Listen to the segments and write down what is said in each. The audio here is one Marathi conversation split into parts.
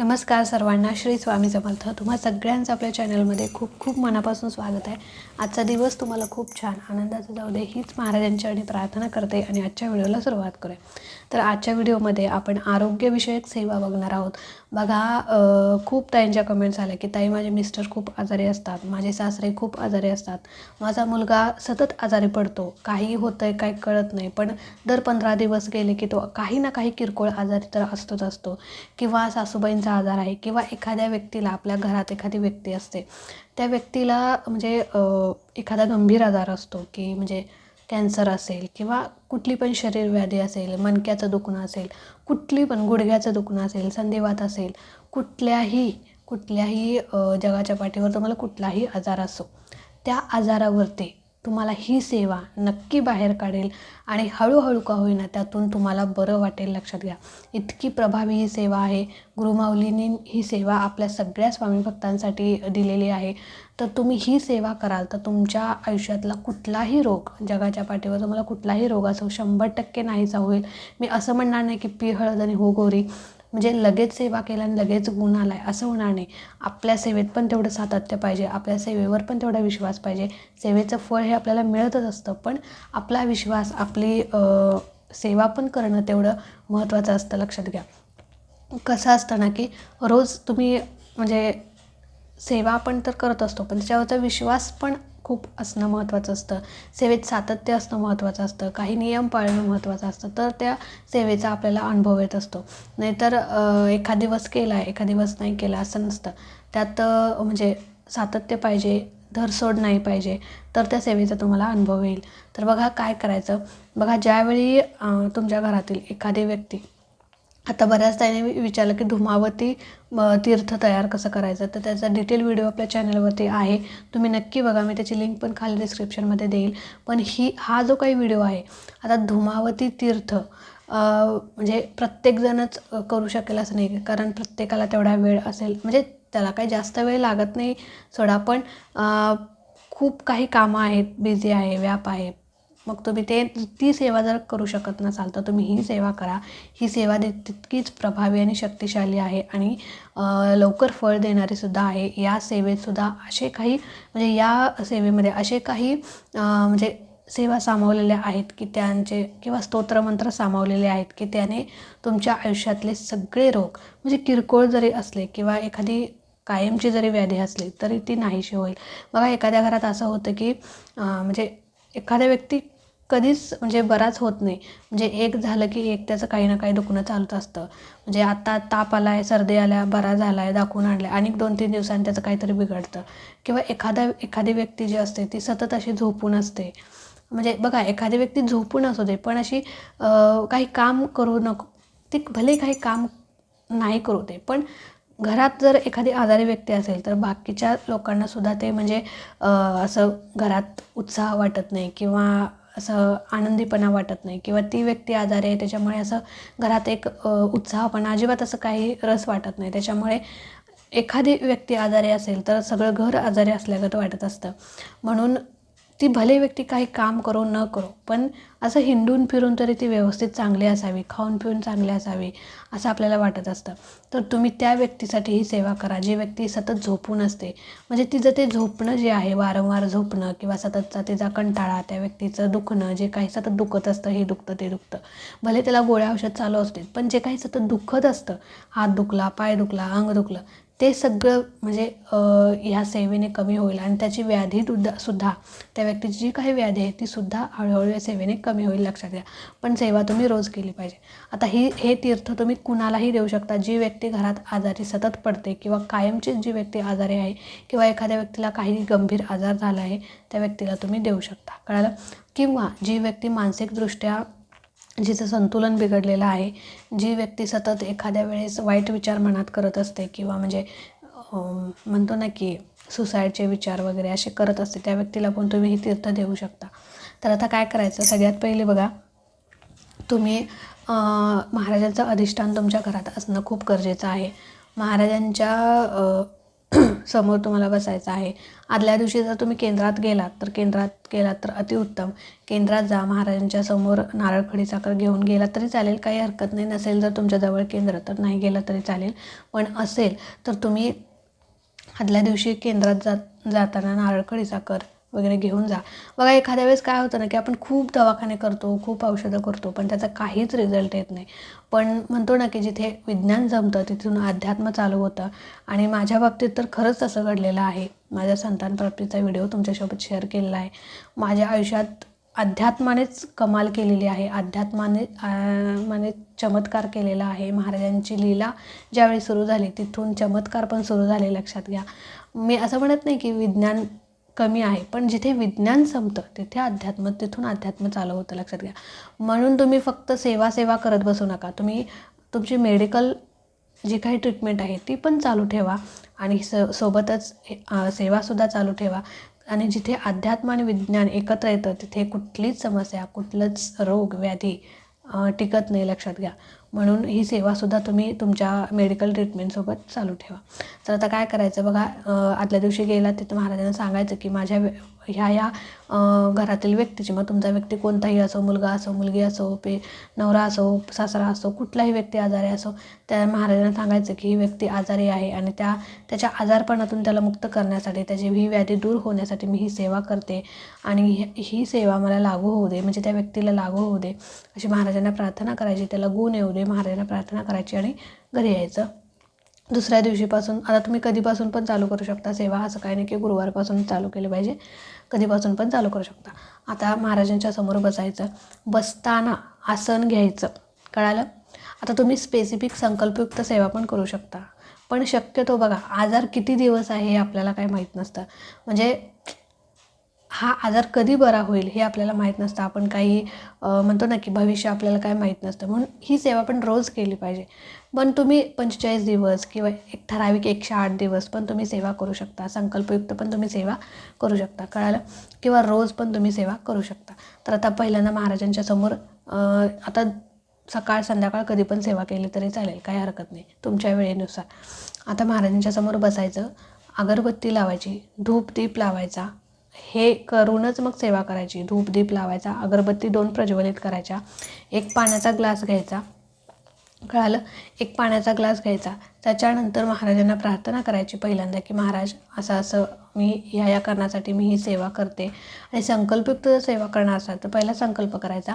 नमस्कार सर्वांना श्री स्वामी समर्थ. तुम्हा सगळ्यांचं आपल्या चॅनलमध्ये खूप खूप मनापासून स्वागत आहे. आजचा दिवस तुम्हाला खूप छान आनंदाचा जाऊ दे हीच महाराजांच्या आणि प्रार्थना करते आणि आजच्या व्हिडिओला सुरुवात करूया. तर आजच्या व्हिडिओमध्ये आपण आरोग्यविषयक सेवा बघणार आहोत. बघा खूप ताईंच्या कमेंट्स आल्या की ताई माझे मिस्टर खूप आजारी असतात. माझे सासरे खूप आजारी असतात. माझा मुलगा सतत आजारी पडतो. काही होतं आहे काही कळत नाही. पण दर पंधरा दिवस गेले की तो काही ना काही किरकोळ आजारी तर असतोच असतो. किंवा सासूबाईंचा आजार आहे. किंवा एखाद्या व्यक्तीला आपल्या घरात एखादी व्यक्ती असते. त्या व्यक्तीला म्हणजे एखादा गंभीर आजार असतो की म्हणजे कॅन्सर असेल किंवा कुठली पण शरीर व्याधी असेल मणक्याचं दुखणं असेल कुठली पण गुडघ्याचं दुखणं असेल संधिवात असेल कुठल्याही कुठल्याही जगाच्या पाठीवर तुम्हाला कुठलाही आजार असो त्या आजारावरती तुम्हाला ही सेवा नक्की बाहेर काढेल आणि हळूहळू का होईना त्यातून तुम्हाला बरं वाटेल लक्षात घ्या. इतकी प्रभावी ही सेवा आहे. गुरुमाऊलींनी ही सेवा आपल्या सगळ्या स्वामी भक्तांसाठी दिलेली आहे. तर तुम्ही ही सेवा कराल तर तुमच्या आयुष्यातला कुठलाही रोग जगाच्या पाठीवर तुम्हाला कुठलाही रोग असो शंभर टक्के नाहीसा होईल. मी असं म्हणणार नाही की पी हळद आणि हो गोरी. म्हणजे लगेच सेवा केल्याने लगेच गुण आला आहे असं होणार नाही. आपल्या सेवेत पण तेवढं सातत्य पाहिजे आपल्या सेवेवर पण तेवढा विश्वास पाहिजे. सेवेचं फळ हे आपल्याला मिळतच असतं पण आपला विश्वास आपली सेवा पण करणं तेवढं महत्त्वाचं असतं लक्षात घ्या. कसं असतं ना की रोज तुम्ही म्हणजे सेवा आपण तर करत असतो पण त्याच्यावरचा विश्वास पण खूप असणं महत्त्वाचं असतं. सेवेत सातत्य असणं महत्त्वाचं असतं. काही नियम पाळणं महत्त्वाचं असतं. तर त्या सेवेचा आपल्याला अनुभव येत असतो. नाहीतर एखाद दिवस केला एखाद दिवस नाही केला असं नसतं. त्यात म्हणजे सातत्य पाहिजे धरसोड नाही पाहिजे तर त्या सेवेचा तुम्हाला अनुभव येईल. तर बघा काय करायचं. बघा ज्यावेळी तुमच्या घरातील एखादी व्यक्ती आता बऱ्याच ताईने विचारलं की धुमावती तीर्थ तयार कसं करायचं? तर त्याचा डिटेल व्हिडिओ आपल्या चॅनलवरती आहे. तुम्ही नक्की बघा मी त्याची लिंक पण खाली डिस्क्रिप्शनमध्ये देईल. पण ही हा जो काही व्हिडिओ आहे आता धुमावती तीर्थ म्हणजे प्रत्येकजणच करू शकेल असं नाही. कारण प्रत्येकाला तेवढा वेळ असेल. म्हणजे त्याला काही जास्त वेळ लागत नाही सोडा पण खूप काही कामं आहेत. बिझी आहे व्याप आहे. मग तुम्ही ते ती सेवा जर करू शकत नसाल तर तुम्ही ही सेवा करा. ही सेवा दे तितकीच प्रभावी आणि शक्तिशाली आहे आणि लवकर फळ देणारी सुद्धा आहे. या सेवेतसुद्धा असे काही म्हणजे या सेवेमध्ये असे काही म्हणजे सेवा सामावलेल्या आहेत की त्यांचे किंवा स्तोत्रमंत्र सामावलेले आहेत की त्याने तुमच्या आयुष्यातले सगळे रोग म्हणजे किरकोळ जरी असले किंवा एखादी कायमची जरी व्याधी असली तरी ती नाहीशी होईल. बघा एखाद्या घरात असं होतं की म्हणजे एखाद्या व्यक्ती कधीच म्हणजे बराच होत नाही. म्हणजे एक झालं की एक त्याचं काही ना काही दुखणं चालत असतं. म्हणजे आता ताप आला आहे सर्दी आल्या बरा झाला आहे दाखवून आणलं आणि दोन तीन दिवसांनी त्याचं काहीतरी बिघडतं. किंवा एखादा एखादी व्यक्ती जी असते ती सतत अशी झोपून असते. म्हणजे बघा एखादी व्यक्ती झोपून असू दे पण अशी काही काम करू नको. ती भले काही काम नाही करू दे पण घरात जर एखादी आजारी व्यक्ती असेल तर बाकीच्या लोकांना सुद्धा ते म्हणजे असं घरात उत्साह वाटत नाही. किंवा असं आनंदीपणा वाटत नाही किंवा ती व्यक्ती आजारी आहे त्याच्यामुळे असं घरात एक उत्साहपणा अजिबात असं काही रस वाटत नाही. त्याच्यामुळे एखादी व्यक्ती आजारी असेल तर सगळं घर आजारी असल्यागत वाटत असतं. म्हणून ती भले व्यक्ती काही काम करो न करो पण असं हिंडून फिरून तरी ती व्यवस्थित चांगली असावी खाऊन पिऊन चांगली असावी असं आपल्याला वाटत असतं. तर तुम्ही त्या व्यक्तीसाठी ही सेवा करा जी व्यक्ती सतत झोपून असते. म्हणजे तिचं ते झोपणं जे आहे वारंवार झोपणं किंवा सततचा तिचा कंटाळा त्या व्यक्तीचं दुखणं जे काही सतत दुखत असतं हे दुखतं ते दुखतं. भले त्याला गोळ्या औषध चालू असते पण जे काही सतत दुखत असतं हात दुखला पाय दुखला अंग दुखलं ते सगळं म्हणजे ह्या सेवेने कमी होईल आणि त्याची व्याधी सुद्धा सुद्धा त्या व्यक्तीची जी काही व्याधी आहे ती सुद्धा हळूहळू या सेवेने कमी होईल लक्षात घ्या. पण सेवा तुम्ही रोज केली पाहिजे. आता ही हे तीर्थ तुम्ही कुणालाही देऊ शकता. जी व्यक्ती घरात आजारी सतत पडते किंवा कायमचीच जी व्यक्ती आजारी आहे किंवा एखाद्या व्यक्तीला काही गंभीर आजार झाला आहे त्या व्यक्तीला तुम्ही देऊ शकता. कळालं? किंवा जी व्यक्ती मानसिकदृष्ट्या जिचं संतुलन बिघडलेलं आहे जी व्यक्ती सतत एखाद्या वेळेस वाईट विचार मनात करत असते किंवा म्हणजे म्हणतो ना की सुसाईडचे विचार वगैरे असे करत असते त्या व्यक्तीला पण तुम्ही ही तीर्थ देऊ शकता. तर आता काय करायचं? सगळ्यात पहिले बघा तुम्ही महाराजांचं अधिष्ठान तुमच्या घरात असणं खूप गरजेचं आहे. महाराजांच्या समोर तुम्हाला बसायचं आहे. आदल्या दिवशी जर तुम्ही केंद्रात गेलात तर केंद्रात गेलात तर अतिउत्तम. केंद्रात जा महाराजांच्या समोर नारळखडी साखर घेऊन गेलात तरी चालेल काही हरकत नाही. नसेल जर तुमच्याजवळ केंद्र तर नाही गेलं तरी चालेल. पण असेल तर तुम्ही आदल्या दिवशी केंद्रात जात जाताना नारळखडी साखर वगैरे घेऊन जा. बघा एखाद्या वेळेस काय होतं ना की आपण खूप दवाखाने करतो खूप औषधं करतो पण त्याचा काहीच रिझल्ट येत नाही. पण म्हणतो ना की जिथे विज्ञान जमतं तिथून अध्यात्म चालू होतं. आणि माझ्या बाबतीत तर खरंच असं घडलेलं आहे. माझ्या संतान प्राप्तीचा व्हिडिओ तुमच्यासोबत शेअर केलेला आहे. माझ्या आयुष्यात अध्यात्मानेच कमाल केलेली आहे. अध्यात्माने माने चमत्कार केलेला आहे. महाराजांची लीला ज्यावेळी सुरू झाली तिथून चमत्कार पण सुरू झाले लक्षात घ्या. मी असं म्हणत नाही की विज्ञान कमी आहे. पण जिथे विज्ञान संपतं तिथे अध्यात्म तिथून अध्यात्म चालू होतं लक्षात घ्या. म्हणून तुम्ही फक्त सेवा सेवा करत बसू नका. तुम्ही तुमची मेडिकल जी काही ट्रीटमेंट आहे ती पण चालू ठेवा. आणि स सोबतच सेवासुद्धा चालू ठेवा. आणि जिथे अध्यात्म आणि विज्ञान एकत्र येतं तिथे कुठलीच समस्या कुठलंच रोग व्याधी टिकत नाही लक्षात घ्या. म्हणून ही सेवासुद्धा तुम्ही तुमच्या मेडिकल ट्रीटमेंटसोबत चालू ठेवा. तर आता काय करायचं बघा आदल्या दिवशी गेला तिथं महाराजांना सांगायचं की माझ्या ह्या ह्या घरातील व्यक्तीची. मग तुमचा व्यक्ती कोणताही असो मुलगा असो मुलगी असो पे नवरा असो सासरा असो कुठलाही व्यक्ती आजारी असो त्या महाराजांना सांगायचं की ही व्यक्ती आजारी आहे आणि त्या त्याच्या आजारपणातून त्याला मुक्त करण्यासाठी त्याची ही व्याधी दूर होण्यासाठी मी ही सेवा करते आणि ही सेवा मला लागू होऊ दे म्हणजे त्या व्यक्तीला लागू होऊ दे अशी महाराजांना प्रार्थना करायची त्याला गुण येऊ दे महाराजांना प्रार्थना करायची आणि घरी यायचं. दुसऱ्या दिवशीपासून आता तुम्ही कधीपासून पण चालू करू शकता सेवा असं काही नाही की गुरुवारपासून चालू केलं पाहिजे कधीपासून पण चालू करू शकता. आता महाराजांच्या समोर बसायचं बसताना आसन घ्यायचं कळालं? आता तुम्ही स्पेसिफिक संकल्पयुक्त सेवा पण करू शकता. पण शक्यतो बघा आजार किती दिवस आहे हे आपल्याला काही माहीत नसतं. म्हणजे हा आजार कधी बरा होईल हे आपल्याला माहीत नसतं. आपण काही म्हणतो ना की भविष्य आपल्याला काय माहीत नसतं. म्हणून ही सेवा पण रोज केली पाहिजे. पण तुम्ही पंचेचाळीस दिवस किंवा एक ठराविक एकशे आठ दिवस पण तुम्ही सेवा करू शकता. संकल्पयुक्त पण तुम्ही सेवा करू शकता. कळालं? किंवा रोज पण तुम्ही सेवा करू शकता. तर आता पहिल्यांदा महाराजांच्या समोर आता सकाळ संध्याकाळ कधी पण सेवा केली तरी चालेल. काही हरकत नाही. तुमच्या वेळेनुसार. आता महाराजांच्या समोर बसायचं. अगरबत्ती लावायची. धूप दीप लावायचा. हे करूनच मग सेवा करायची. धूप दीप लावायचा अगरबत्ती दोन प्रज्वलित करायच्या. एक पाण्याचा ग्लास घ्यायचा. कळालं? एक पाण्याचा ग्लास घ्यायचा. त्याच्यानंतर महाराजांना प्रार्थना करायची पहिल्यांदा की महाराज असं असं मी ह्या या कारणासाठी मी ही सेवा करते. आणि संकल्पयुक्त सेवा करणार असाल तर पहिला संकल्प करायचा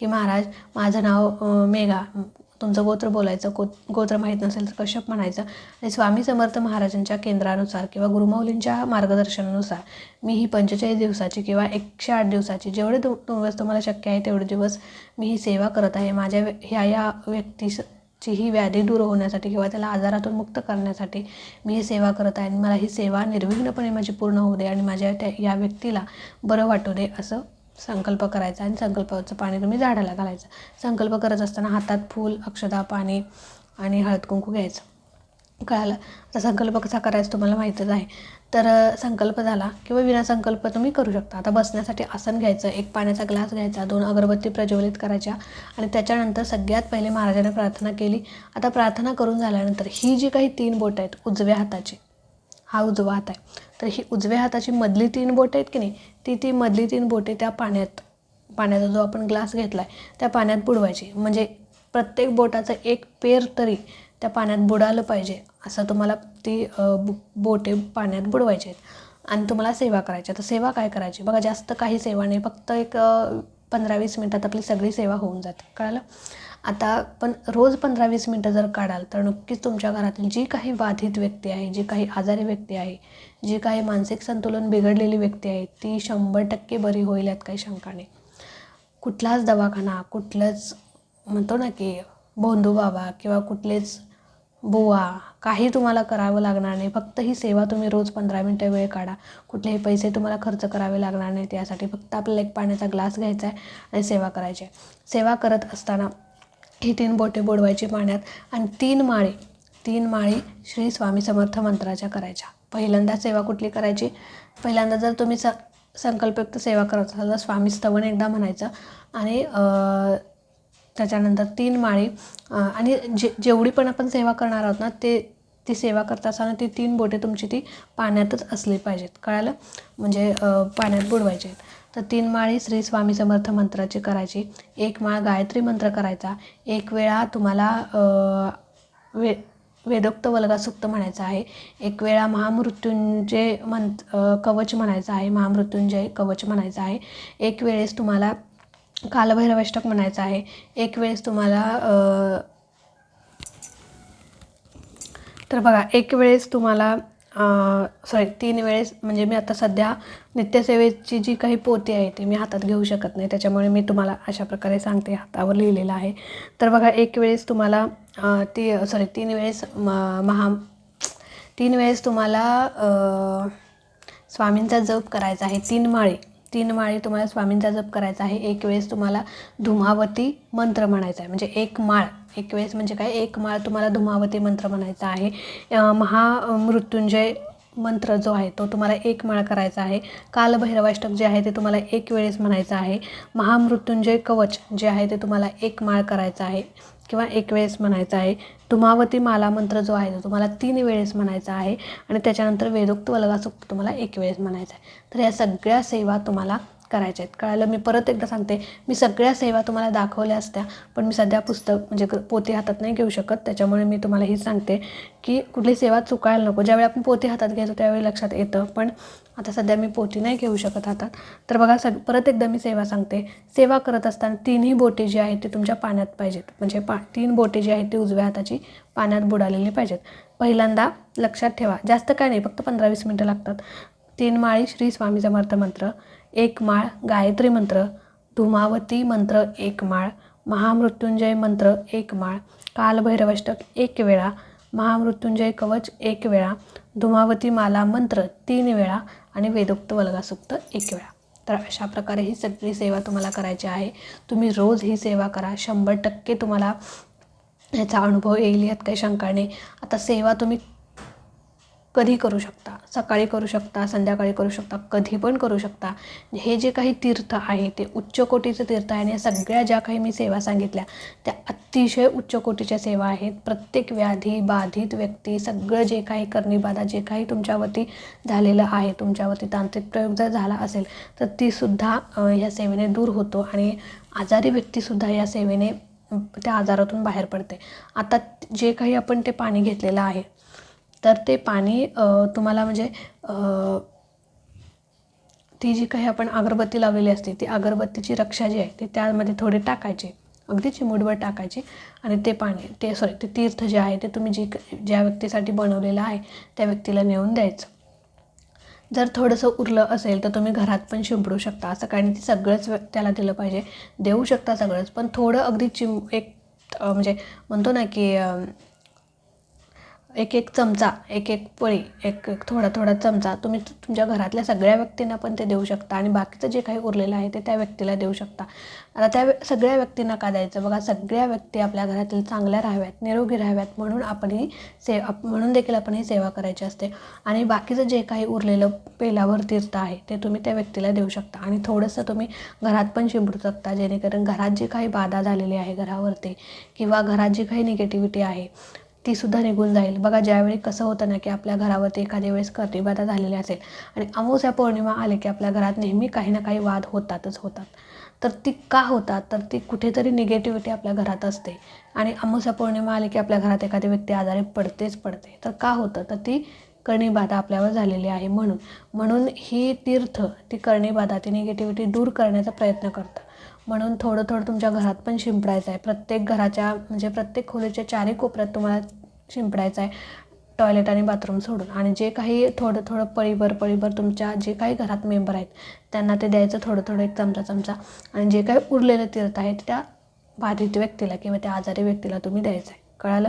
की महाराज माझं नाव मेघा तुमचं गोत्र बोलायचं को गोत्र माहीत नसेल तर कश्यप म्हणायचं. आणि स्वामी समर्थ महाराजांच्या केंद्रानुसार किंवा गुरुमौलींच्या मार्गदर्शनानुसार मी ही पंचेचाळीस दिवसाची किंवा एकशे आठ दिवसाची जेवढे दु दिवस तुम्हाला शक्य आहे तेवढे दिवस मी ही सेवा करत आहे. माझ्या ह्या या व्यक्तीची ही व्याधी दूर होण्यासाठी किंवा त्याला आजारातून मुक्त करण्यासाठी मी ही सेवा करत आहे. आणि मला ही सेवा निर्विघ्नपणे माझी पूर्ण होऊ दे आणि माझ्या त्या या व्यक्तीला बरं वाटू दे असं संकल्प करायचा आणि संकल्पाचं पाणी तुम्ही झाडाला घालायचं. संकल्प करत असताना हातात फूल अक्षदा पाणी आणि हळद कुंकू घ्यायचं. कळालं? आता संकल्प कसा करायचा तुम्हाला माहीतच आहे. तर संकल्प झाला किंवा विना संकल्प तुम्ही करू शकता. आता बसण्यासाठी आसन घ्यायचं एक पाण्याचा ग्लास घ्यायचा दोन अगरबत्ती प्रज्वलित करायच्या आणि त्याच्यानंतर सगळ्यात पहिले महाराजाने प्रार्थना केली. आता प्रार्थना करून झाल्यानंतर ही जी काही तीन बोट आहेत उजव्या हाताची हा उजवा हात आहे. तर ही उजव्या हाताची मधली तीन बोटं आहेत की नाही ती ती मधली तीन बोटे त्या पाण्यात पाण्याचा जो आपण ग्लास घेतला आहे त्या पाण्यात बुडवायची. म्हणजे प्रत्येक बोटाचं एक पेर तरी त्या पाण्यात बुडालं पाहिजे असं तुम्हाला ती बोटे पाण्यात बुडवायचे आहेत. आणि तुम्हाला सेवा करायची तर सेवा काय करायची? बघा जास्त काही सेवा नाही. फक्त एक पंधरा वीस मिनटात आपली सगळी सेवा होऊन जाते. कळालं? आता पण रोज पंधरा वीस मिनटं जर काढाल तर नक्कीच तुमच्या घरातील जी काही बाधित व्यक्ती आहे जी काही आजारी व्यक्ती आहे जी काही मानसिक संतुलन बिघडलेली व्यक्ती आहे ती शंभर टक्के बरी होईल यात काही शंका नाही. कुठलाच दवाखाना कुठलंच म्हणतो ना की बोंधू बाबा किंवा कुठलेच बुवा काही तुम्हाला करावं लागणार नाही. फक्त ही सेवा तुम्ही रोज पंधरा मिनटं वेळ काढा. कुठलेही पैसे तुम्हाला खर्च करावे लागणार नाही त्यासाठी फक्त आपल्याला एक पाण्याचा ग्लास घ्यायचा आहे आणि सेवा करायची आहे. सेवा करत असताना ही तीन बोटे बुडवायची पाण्यात आणि तीन माळी तीन माळी श्री स्वामी समर्थ मंत्राच्या करायच्या. पहिल्यांदा सेवा कुठली करायची? पहिल्यांदा जर तुम्ही स संकल्पयुक्त सेवा करत असाल तर स्वामी स्तवन एकदा म्हणायचं आणि त्याच्यानंतर तीन माळी आणि जे जेवढी पण आपण सेवा करणार आहोत ना ते ती सेवा करत असताना ती तीन बोटे तुमची ती पाण्यातच असली पाहिजेत. कळालं? म्हणजे पाण्यात बुडवायचे आहेत. तर तीन माळी श्री स्वामी समर्थ मंत्राची करायची. एक माळ गायत्री मंत्र करायचा. एक वेळा तुम्हाला वे वेदोक्त वल्गासुक्त म्हणायचं आहे. एक वेळा महामृत्युंजय मंत कवच म्हणायचं आहे. महामृत्युंजय कवच म्हणायचं आहे. एक वेळेस तुम्हाला कालभैरवष्टक म्हणायचं आहे. एक वेळेस तुम्हाला तर बघा एक वेळेस तुम्हाला सॉरी तीन वेळेस म्हणजे मी आता सध्या नित्यसेवेची जी काही पोती आहे ती मी हातात घेऊ शकत नाही. त्याच्यामुळे मी तुम्हाला अशा प्रकारे सांगते हातावर लिहिलेलं आहे. तर बघा एक वेळेस तुम्हाला ती सॉरी तीन वेळेस म महा तीन वेळेस तुम्हाला स्वामींचा जप करायचा आहे. तीन माळी तीन माळी तुम्हाला स्वामींचा जप करायचा आहे. एक वेळेस तुम्हाला धुमावती मंत्र म्हणायचा आहे. म्हणजे एक माळ एक वेळेस म्हणजे काय एक माळ तुम्हाला धुमावती मंत्र म्हणायचा आहे. महामृत्युंजय मंत्र जो आहे तो तुम्हाला एक माळ करायचा आहे. कालभैरवाष्टक जे आहे ते तुम्हाला एक वेळेस म्हणायचं आहे. महामृत्युंजय कवच जे आहे ते तुम्हाला एक माळ करायचं आहे किंवा एक वेळेस म्हणायचं आहे. तुमावती माला मंत्र जो आहे तो तुम्हाला तीन वेळेस म्हणायचा आहे. आणि त्याच्यानंतर वेदोक्त वलगासुक्त तुम्हाला एक वेळेस म्हणायचं आहे. तर या सगळ्या सेवा तुम्हाला करायच्या आहेत. कळालं मी परत एकदा सांगते. मी सगळ्या सेवा तुम्हाला दाखवल्या असत्या पण मी सध्या पुस्तक म्हणजे क- पोती हातात नाही घेऊ शकत. त्याच्यामुळे मी तुम्हाला हेच सांगते की कुठली सेवा चुकायला नको. ज्यावेळी आपण पोती हातात घ्यायचो त्यावेळी लक्षात येतं. पण आता सध्या मी पोती नाही घेऊ शकत हातात. तर बघा सग परत एकदा मी सेवा सांगते. सेवा करत असताना तीनही बोटे जी आहेत ती तुमच्या पाण्यात पाहिजेत. म्हणजे पा तीन बोटे जी आहेत ती उजव्या हाताची पाण्यात बुडालेली पाहिजेत. पहिल्यांदा लक्षात ठेवा. जास्त काय नाही फक्त पंधरा वीस मिनटं लागतात. तीन माळी श्री स्वामी समर्थ मंत्र. एक माळ गायत्री मंत्र धुमावती मंत्र एक माळ महामृत्युंजय मंत्र एक माळ कालभैरवष्टक एक वेळा महामृत्युंजय कवच एक वेळा धुमावती माला मंत्र तीन वेळा आणि वेदोक्त वल्गासुक्त एक वेळा. तर अशा प्रकारे ही सगळी सेवा तुम्हाला करायची आहे. तुम्ही रोज ही सेवा करा. शंभर टक्के तुम्हाला याचा अनुभव येईल यात काही शंका नाही. आता सेवा तुम्ही कधी करू शकता? सकाळी करू शकता संध्याकाळी करू शकता कधी पण करू शकता. हे जे काही तीर्थ आहे ते उच्च कोटीचं तीर्थ आहे आणि या सगळ्या ज्या काही मी सेवा सांगितल्या त्या अतिशय उच्च कोटीच्या सेवा आहेत. प्रत्येक व्याधी बाधित व्यक्ती सगळं जे काही करणीबाधा जे काही तुमच्यावरती झालेलं आहे तुमच्यावरती तांत्रिक प्रयोग जर झाला असेल तर तीसुद्धा ह्या सेवेने दूर होतो आणि आजारी व्यक्तीसुद्धा या सेवेने त्या आजारातून बाहेर पडते. आता जे काही आपण ते पाणी घेतलेलं आहे तर ते पाणी तुम्हाला म्हणजे ती जी काही आपण अगरबत्ती लावलेली असते ती अगरबत्तीची रक्षा जी आहे ती त्यामध्ये थोडी टाकायची. अगदी चिमूटभर टाकायची आणि ते पाणी ते सॉरी ते तीर्थ जे आहे ते तुम्ही जी ज्या व्यक्तीसाठी बनवलेलं आहे त्या व्यक्तीला नेऊन द्यायचं. जर थोडंसं उरलं असेल तर तुम्ही घरात पण शिंपडू शकता. असं काही नाही ती सगळंच त्याला दिलं पाहिजे. देऊ शकता सगळंच पण थोडं अगदी चिम एक म्हणजे म्हणतो ना की एक एक चमचा एक एक पळी एक एक थोडा थोडा चमचा तुम्ही तुमच्या घरातल्या सगळ्या व्यक्तींना पण ते देऊ शकता आणि बाकीचं जे काही उरलेलं आहे ते त्या व्यक्तीला देऊ शकता. आता त्या सगळ्या व्यक्तींना का द्यायचं? बघा सगळ्या व्यक्ती आपल्या घरातील चांगल्या राहाव्यात निरोगी राहाव्यात म्हणून आपण ही से आप- म्हणून देखील आपण ही सेवा करायची असते. आणि बाकीचं जे काही उरलेलं पेलावर तीर्थ आहे ते तुम्ही त्या व्यक्तीला देऊ शकता. आणि थोडंसं तुम्ही घरात पण शिंपडू शकता जेणेकरून घरात जी काही बाधा झालेली आहे घरावरती किंवा घरात जी काही निगेटिव्हिटी आहे ती सुद्धा निघून जाईल. बघा ज्यावेळी कसं होतं ना की आपल्या घरावरती एखाद्या वेळेस कर्तिबाधा झालेली असेल आणि अमावस्या पौर्णिमा आले की आपल्या घरात नेहमी काही ना काही वाद होतातच होतात. तर ती का होतात? तर ती कुठेतरी निगेटिव्हिटी आपल्या घरात असते. आणि अमावस्या पौर्णिमा आली की आपल्या घरात एखादी व्यक्ती आजारी पडतेच पडते. तर का होतं? तर ती कर्णीबाधा आपल्यावर झालेली आहे म्हणून. म्हणून ही तीर्थ ती कर्णीबाधा ती निगेटिव्हिटी दूर करण्याचा प्रयत्न करतात. म्हणून थोडं थोडं तुमच्या घरात पण शिंपडायचं आहे. प्रत्येक घराच्या म्हणजे प्रत्येक खोलीच्या चारही कोपऱ्यात तुम्हाला शिंपडायचं आहे. टॉयलेट आणि बाथरूम सोडून. आणि जे काही थोडं थोडं पळीभर पळीभर तुमच्या जे काही घरात मेंबर आहेत त्यांना ते द्यायचं थोडं थोडं एक चमचा चमचा. आणि जे काही उरलेलं तीर्थ आहे त्या बाधित व्यक्तीला किंवा त्या आजारी व्यक्तीला तुम्ही द्यायचं आहे. कळालं?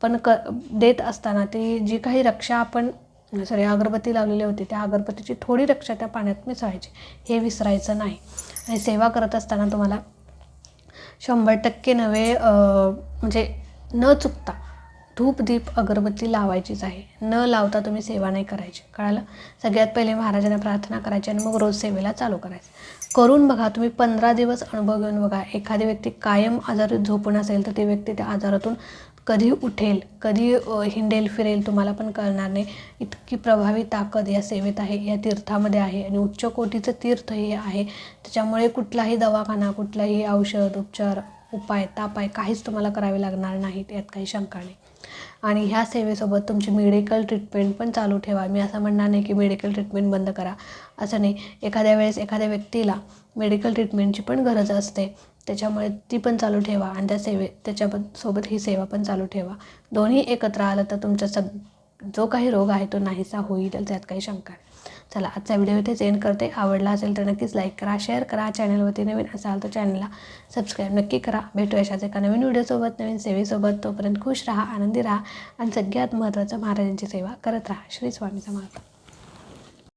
पण क देत असताना ती जी काही रक्षा आपण म्हणजे सॉरी अगरबत्ती लावलेली होती. त्या अगरबत्तीची थोडी रक्षा त्या पाण्यात मिसळायची. हे विसरायचं नाही. आणि सेवा करत असताना तुम्हाला शंभर टक्के नवे म्हणजे न चुकता धूप दीप अगरबत्ती लावायचीच आहे. न लावता तुम्ही सेवा नाही करायची. कळालं? सगळ्यात पहिले महाराजांना प्रार्थना करायची आणि मग रोज सेवेला चालू करायचं. करून बघा तुम्ही पंधरा दिवस अनुभव घेऊन बघा. एखादी व्यक्ती कायम आजारी झोपून असेल तर ती व्यक्ती त्या आजारातून कधी उठेल कधी हिंडेल फिरेल तुम्हाला पण कळणार नाही. इतकी प्रभावी ताकद या सेवेत आहे या तीर्थामध्ये आहे आणि उच्च कोटीचं तीर्थ हे आहे. त्याच्यामुळे कुठलाही दवाखाना कुठलाही औषध उपचार उपाय तापाय काहीच तुम्हाला करावे लागणार नाहीत यात काही शंका नाही. आणि ह्या सेवेसोबत तुमची मेडिकल ट्रीटमेंट पण चालू ठेवा. मी असं म्हणणार नाही की मेडिकल ट्रीटमेंट बंद करा. असं नाही. एखाद्या वेळेस एखाद्या व्यक्तीला मेडिकल ट्रीटमेंटची पण गरज असते. त्याच्यामुळे ती पण चालू ठेवा आणि त्या सेवे त्याच्याबद्द सोबत ही सेवा पण चालू ठेवा. दोन्ही एकत्र आलं तर तुमचा सग जो काही रोग आहे तो नाहीसा होईल त्यात काही शंका नाही. चला आजचा व्हिडिओ इथेच एंड करते. आवडला असेल तर नक्कीच लाईक करा शेअर करा. चॅनलवरती नवीन असाल तर चॅनलला सबस्क्राईब नक्की करा. भेटू अशाच एका नवीन व्हिडिओसोबत नवीन सेवेसोबत. तोपर्यंत खुश राहा आनंदी राहा आणि सगळ्यात महत्त्वाचं महाराजांची सेवा करत राहा. श्री स्वामी समर्थ.